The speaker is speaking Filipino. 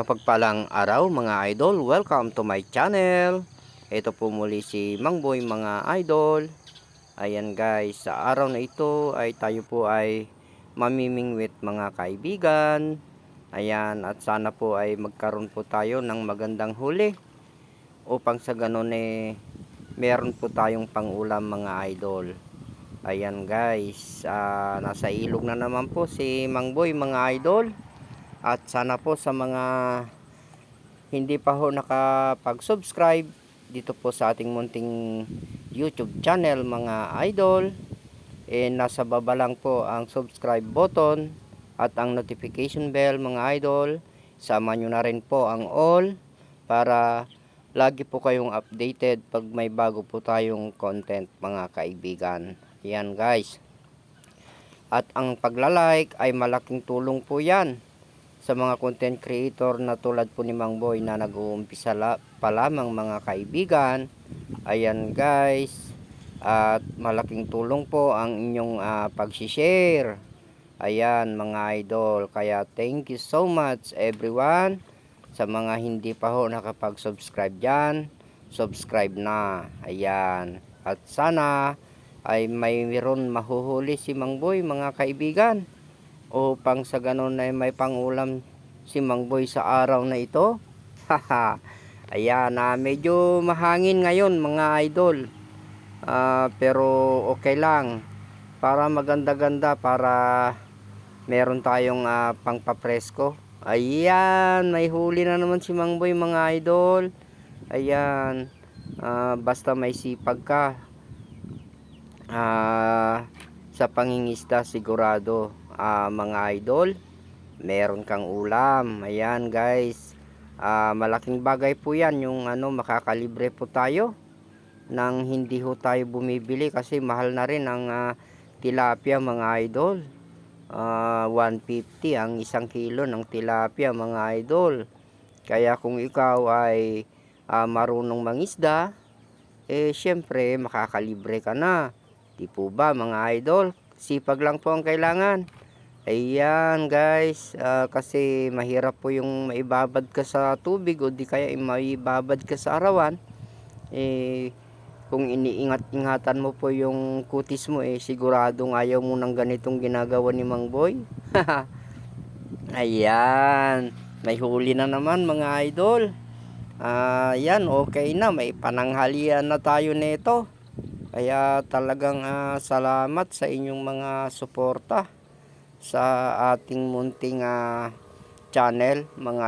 Papagpalang araw mga idol, welcome to my channel. Ito po muli si Mangboy mga idol. Ayan guys, sa araw na ito ay tayo po ay mamimingwit mga kaibigan. Ayan, at sana po ay magkaroon po tayo ng magandang huli. Upang sa ganun eh, meron po tayong pangulam mga idol. Ayan guys, ah, nasa ilog na naman po si Mangboy mga idol. At sana po sa mga hindi pa ho nakapag-subscribe dito po sa ating munting YouTube channel mga idol. Eh, nasa baba lang po ang subscribe button at ang notification bell mga idol. Sama nyo na rin po ang all para lagi po kayong updated pag may bago po tayong content mga kaibigan. Yan guys. At ang pagla-like ay malaking tulong po yan sa mga content creator na tulad po ni Mang Boy na nag-uumpisa la, pa lamang mga kaibigan. Ayan guys. At malaking tulong po ang inyong uh, pag-share. Ayan mga idol. Kaya thank you so much everyone. Sa mga hindi pa ho nakapag-subscribe dyan, subscribe na. Ayan. At sana ay mayroon mahuhuli si Mang Boy mga kaibigan upang sa ganun ay may pangulam si Mangboy sa araw na ito. Haha. Ayan, na medyo mahangin ngayon mga idol. Ah, pero okay lang. Para maganda-ganda para meron tayong uh, pangpapresko. Ayan, may huli na naman si Mangboy mga idol. Ayan. Ah, basta may sipag ka. Ah, sa pangingisda sigurado uh, mga idol meron kang ulam. Ayan guys. Uh, malaking bagay po yan. Yung ano makakalibre po tayo nang hindi ho tayo bumibili kasi mahal na rin ang uh, tilapia mga idol. Uh, 150 ang isang kilo ng tilapia mga idol. Kaya kung ikaw ay uh, marunong mangisda eh syempre makakalibre ka na. Di po ba mga idol? Sipag lang po ang kailangan. Ayan guys, uh, kasi mahirap po yung maibabad ka sa tubig o di kaya maibabad ka sa arawan. Eh, kung iniingat-ingatan mo po yung kutis mo eh siguradong ayaw mo ng ganitong ginagawa ni Mang Boy. Ayan, may huli na naman mga idol. Uh, yan, okay na, may pananghalian na tayo nito. Kaya talagang uh, salamat sa inyong mga suporta sa ating munting uh, channel mga